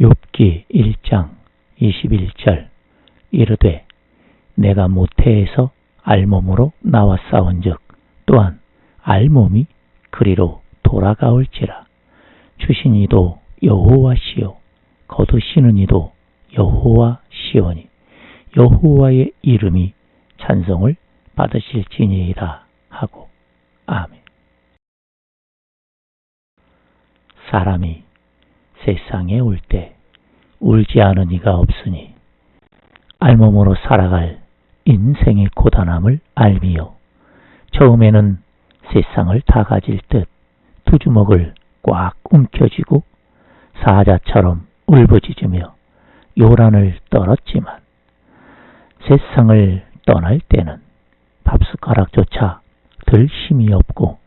욥기 1장 21절 이르되 내가 모태에서 알몸으로 싸운즉 또한 알몸이 그리로 돌아가올지라 주신 이도 여호와시요 거두시는 이도 여호와시오니 여호와의 이름이 찬송을 받으실지니이다 하고 아멘. 사람이 세상에 올 때 울지 않은 이가 없으니 알몸으로 살아갈 인생의 고단함을 알미요. 처음에는 세상을 다 가질 듯 두 주먹을 꽉 움켜쥐고 사자처럼 울부짖으며 요란을 떨었지만 세상을 떠날 때는 밥숟가락조차 들 힘이 없고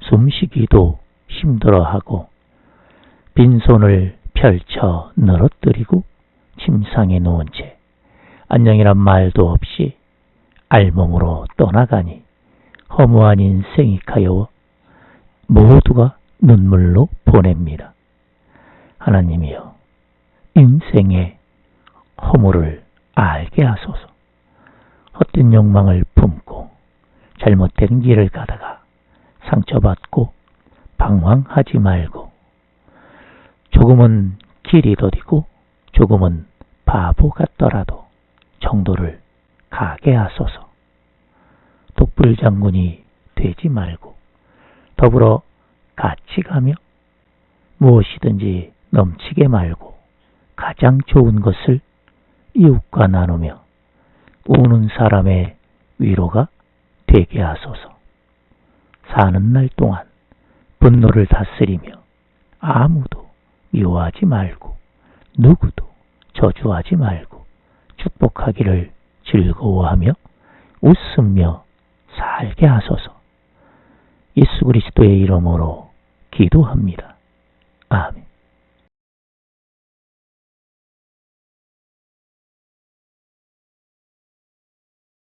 숨쉬기도 힘들어하고 빈손을 펼쳐 늘어뜨리고 침상에 누운 채 안녕이란 말도 없이 알몸으로 떠나가니 허무한 인생이 가여워 모두가 눈물로 보냅니다. 하나님이여 인생의 허물을 알게 하소서 헛된 욕망을 품고 잘못된 길을 가다가 상처받고 방황하지 말고 조금은 길이 더디고 조금은 바보 같더라도 정도를 가게 하소서. 독불 장군이 되지 말고 더불어 같이 가며 무엇이든지 넘치게 말고 가장 좋은 것을 이웃과 나누며 우는 사람의 위로가 되게 하소서. 사는 날 동안 분노를 다스리며 아무도 미워하지 말고 누구도 저주하지 말고 축복하기를 즐거워하며 웃으며 살게 하소서. 예수 그리스도의 이름으로 기도합니다. 아멘.